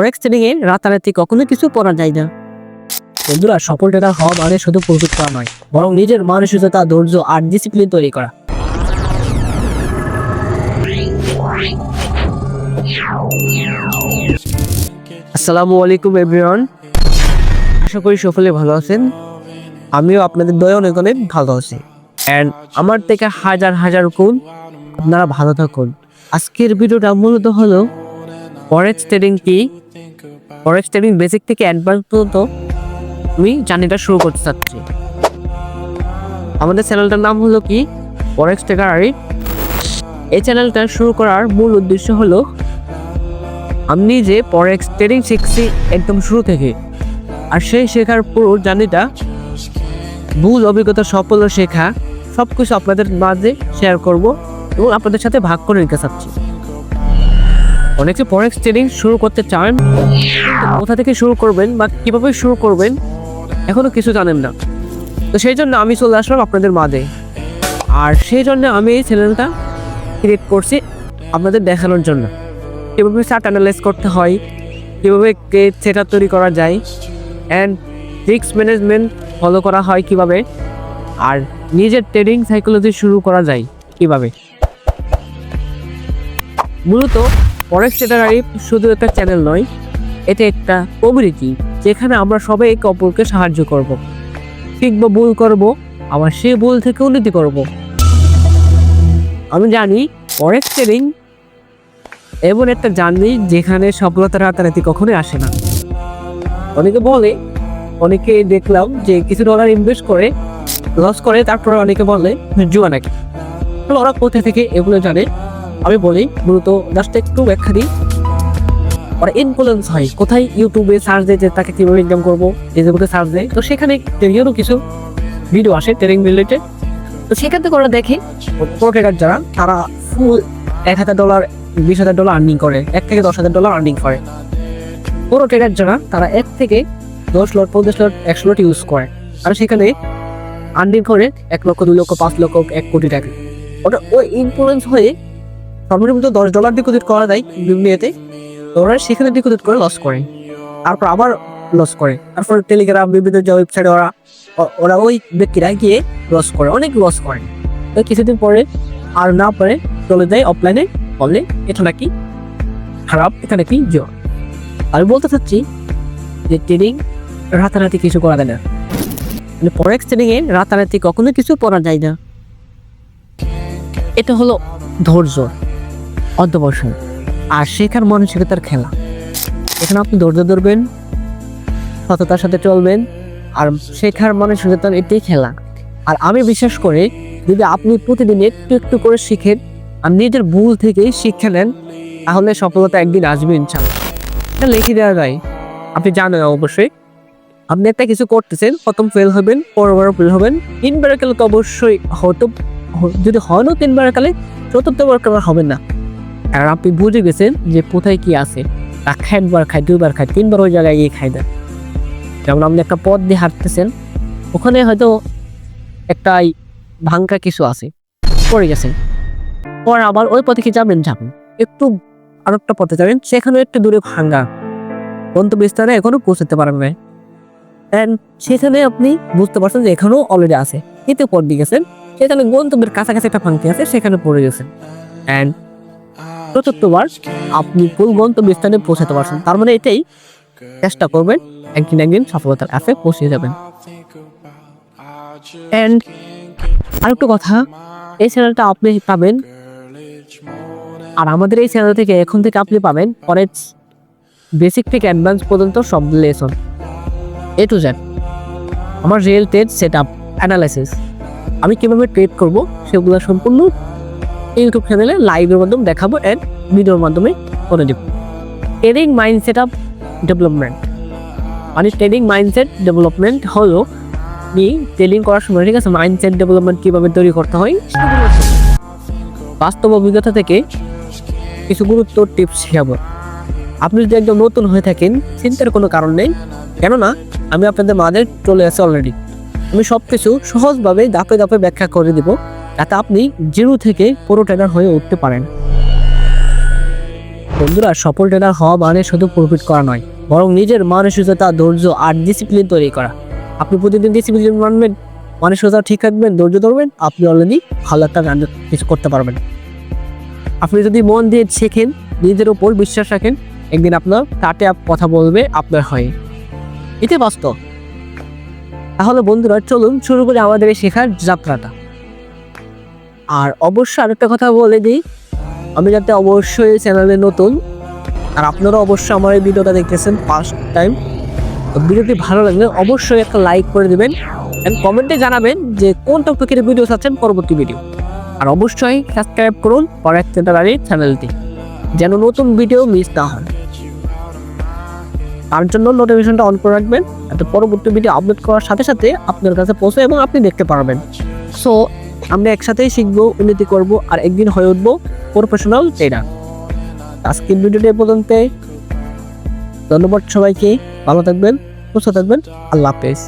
Forex trading এ রাতারাতি কখনো কিছু পড়া যায় না। বন্ধুরা সফল ট্রেডার হওয়া মানে শুধু প্রস্তুত করা নয় বরং নিজের মানসিকতা ধৈর্য আর ডিসিপ্লিন তৈরি করা। আসসালামু আলাইকুম এভরিওয়ান আশা করি সকলে ভালো আছেন। আমিও আপনাদের দয়া অনেক অনেক ভালো আছি। অ্যান্ড আমার থেকে হাজার হাজার গুণ আপনারা ভালো থাকুন। আজকের ভিডিওটা মূলত হলো ফরেক্স ট্রেডিং কি? ফরেক্স ট্রেডিং বেসিক থেকে অ্যাডভান্স পর্যন্ত আমি জার্নিটা শুরু করতে চাচ্ছি। আমাদের চ্যানেলটার নাম হলো কি? ফরেক্স ট্রেডার এই চ্যানেলটা শুরু করার মূল উদ্দেশ্য হলো, আমি নিজে ফরেক্স ট্রেডিং শিখছি একদম শুরু থেকে। আর সেই শেখার পুরো জার্নিটা ভুল, অভিজ্ঞতা সফল শেখা সব কিছু আপনাদের মাঝে শেয়ার করব এবং আপনাদের সাথে ভাগ করে নিতে চাচ্ছি। অনেকে ফরেক্স ট্রেডিং শুরু করতে চান কোথা থেকে শুরু করবেন বা কীভাবে শুরু করবেন, এখনও কিছু জানেন না। তো সেই জন্য আমি চলে আসলাম আপনাদের মাঝে। আর সেই জন্য আমি এই চ্যানেলটা ক্রিয়েট করছি আপনাদের দেখানোর জন্য। কীভাবে চার্ট অ্যানালাইজ করতে হয়, কীভাবে সেট তৈরি করা যায় অ্যান্ড রিস্ক ম্যানেজমেন্ট ফলো করা হয় কীভাবে, আর নিজের ট্রেডিং সাইকোলজি শুরু করা যায় কীভাবে। মূলত ফরেক্স ট্রেডার শুধু একটা চ্যানেল নয়, এটা একটা কমিউনিটি যেখানে আমরা সবাই একে অপরকে সাহায্য করব। শিখব, ভুল করব, আবার সেই ভুল থেকে উন্নতি করব। আমি জানি ফরেক্স ট্রেডিং এমন একটা জার্নি যেখানে সফলতা রাতারাতি কখনোই আসে না। অনেকে বলে, অনেকে দেখলাম যে কিছু ডলার ইনভেস্ট করে লস করে, তারপরে অনেকে বলে, জুয়া নাকি? ওরা কোথা থেকে এগুলো জানে? আমি বলি, মূলত জাস্ট একটু ব্যাখ্যা দিই। ওরা ইনফ্লুয়েন্স হয়, কোথায় ইউটিউবে সার্চ দেয় যে তাকে কীভাবে ইনকাম করব ফেসবুকে সার্চ দেয়। তো সেখানে ট্রেডিংয়েরও কিছু ভিডিও আসে ট্রেনিং রিলেটেড তো সেখান থেকে ওরা দেখে প্রো যারা, তারা ফুল এক হাজার ডলার বিশ হাজার ডলার আর্নিং করে, এক থেকে দশ হাজার ডলার আর্নিং করে। পুরো ট্রেডার যারা, তারা এক থেকে দশ লট পঞ্চাশ লট একশো লট ইউজ করে। আর সেখানে আর্নিং করে এক লক্ষ, দুই লক্ষ, পাঁচ লক্ষ, এক কোটি টাকা। ওটা ওই ইনফ্লুয়েন্স হয়ে সর্বনিম্ন দশ ডলার ডিপোজিট করা যায় বিভিন্ন তো ওরা সেখানে ডিপোজিট করে লস করে। তারপর আবার লস করে। তারপর টেলিগ্রাম বিভিন্ন যে ওয়েবসাইটে ওরা ওরা ওই ব্যক্তিরা গিয়ে লস করে, অনেক লস করে। তো কিছুদিন পরে আর না পারে, চলে যায় অফলাইনে বললে এটা নাকি খারাপ, এটা নাকি জোর। আমি বলতে চাচ্ছি যে ট্রেডিং রাতারাতি কিছু করা যায় না। মানে ফরেক্স ট্রেডিংয়ে রাতারাতি কখনো কিছু করা যায় না। এটা হলো ধৈর্য। অধ্যবসায় আর শেখার মানসিকতার খেলা। এখানে আপনি ধৈর্য ধরবেন, সততার সাথে চলবেন, আর শেখার মানসিকতার এটাই খেলা। আর আমি বিশ্বাস করি, যদি আপনি প্রতিদিন একটু একটু করে শিখেন, আর নিজের ভুল থেকে শিক্ষা নেন, তাহলে সফলতা একদিন আসবে ইনশাল্লাহ এটা লিখে দেওয়া যায়। আপনি জানেন অবশ্যই, আপনি একটা কিছু করতেছেন, প্রথম ফেল হবেন, পরবার ফেল হবেন, তিনবার কালে তো অবশ্যই হয়তো, যদি হয় না তিনবার কালে চতুর্থবার কালে হবেন না। আর আপনি বুঝে গেছেন যে কোথায় কি আছে। তা একবার খায় দুইবার খায় তিনবার ওই জায়গায় গিয়ে খাই না যেমন আপনি একটা পথ দিয়ে হাঁটতেছেন, ওখানে হয়তো একটা এই ভাঙ্গা কিছু আছে, পড়ে গেছেন। পর আবার ওই পথে কি যাবেন যাবেন একটু আর একটা পথে যাবেন, সেখানে একটু দূরে ভাঙ্গা গন্তব্যস্থানে এখনও পৌঁছতে পারেন না অ্যান্ড সেখানে আপনি বুঝতে পারছেন যে এখানেও অলরেডি আছে। এতে পথ দিয়ে গেছেন, সেখানে গন্তব্যের কাছাকাছি একটা ভাঙতি আছে, সেখানে পড়ে গেছেন। অ্যান্ড চতুর্থবার আপনি ফুল গন্তব্যস্থানে পৌঁছাতে পারছেন। তার মানে এটাই চেষ্টা করবেন, একদিন একদিন সফলতার কাছে পৌঁছে যাবেন। অ্যান্ড আরেকটা কথা, এই চ্যানেলটা আপনি পাবেন। আর আমাদের এই চ্যানেল থেকে এখন থেকে আপনি পাবেন ফরেক্স বেসিক থেকে অ্যাডভান্স পর্যন্ত সব লেসন এ টু জেড আমার real trade set up analysis আমি কীভাবে ট্রেড করব, সেগুলো সম্পূর্ণ ইউটিউব চ্যানেলে লাইভের মাধ্যমে দেখাবো অ্যান্ড ভিডিওর মাধ্যমে করে দেবো। ট্রেডিং মাইন্ডসেট আপ ডেভেলপমেন্ট মানে ট্রেডিং মাইন্ডসেট ডেভেলপমেন্ট হলো আপনি ট্রেডিং করার সময়, ঠিক আছে মাইন্ডসেট ডেভেলপমেন্ট কীভাবে তৈরি করতে হয় বাস্তব অভিজ্ঞতা থেকে কিছু গুরুত্ব টিপস শেখাবো। আপনি যদি একদম নতুন হয়ে থাকেন, চিন্তার কোনো কারণ নেই। কেননা, আমি আপনাদের মাঝে চলে আসি অলরেডি আমি সব কিছু সহজভাবে ধাপে ধাপে ব্যাখ্যা করে দিব। যাতে আপনি জিরো থেকে পুরো ট্রেনার হয়ে উঠতে পারেন। বন্ধুরা, সফল ট্রেনার হওয়া মানে শুধু প্রফিট করা নয়, বরং নিজের মানসিকতা, ধৈর্য আর ডিসিপ্লিন তৈরি করা। আপনি প্রতিদিন ডিসিপ্লিন মানবেন, মানসিকতা ঠিক রাখবেন, ধৈর্য ধরবেন, আপনি অলরেডি ভালো একটা গান কিছু করতে পারবেন। আপনি যদি মন দিয়ে শেখেন, নিজের ওপর বিশ্বাস রাখেন, একদিন আপনার তাতে কথা বলবে, আপনার হয়ে। এতে বাস্তব। তাহলে বন্ধুরা, চলুন শুরু করি আমাদের এই শেখার যাত্রাটা। আর অবশ্যই আরেকটা কথা বলে দিই, আমি যাতে অবশ্যই চ্যানেলে নতুন, আর আপনারা অবশ্যই আমার এই ভিডিওটা দেখতেছেন ফার্স্ট টাইম ভিডিওটি ভালো লাগলে অবশ্যই একটা লাইক করে দেবেন অ্যান্ড কমেন্টে জানাবেন যে কোন টপিকের ভিডিও চাচ্ছেন পরবর্তী ভিডিও আর অবশ্যই সাবস্ক্রাইব করুন পরের সেন্টারারি চ্যানেলটি যেন নতুন ভিডিও মিস না হয়। তার জন্য নোটিফিকেশনটা অন করে রাখবেন, যাতে পরবর্তী ভিডিও আপলোড করার সাথে সাথে আপনার কাছে পৌঁছে এবং আপনি দেখতে পারবেন। সো আমরা একসাথেই শিখব, উন্নতি করব আর একদিন হয়ে উঠবো প্রফেশনাল ট্রেনার আজকের ভিডিওটি পর্যন্ত ধন্যবাদ সবাইকে। ভালো থাকবেন, সুস্থ থাকবেন। আল্লাহ হাফেজ।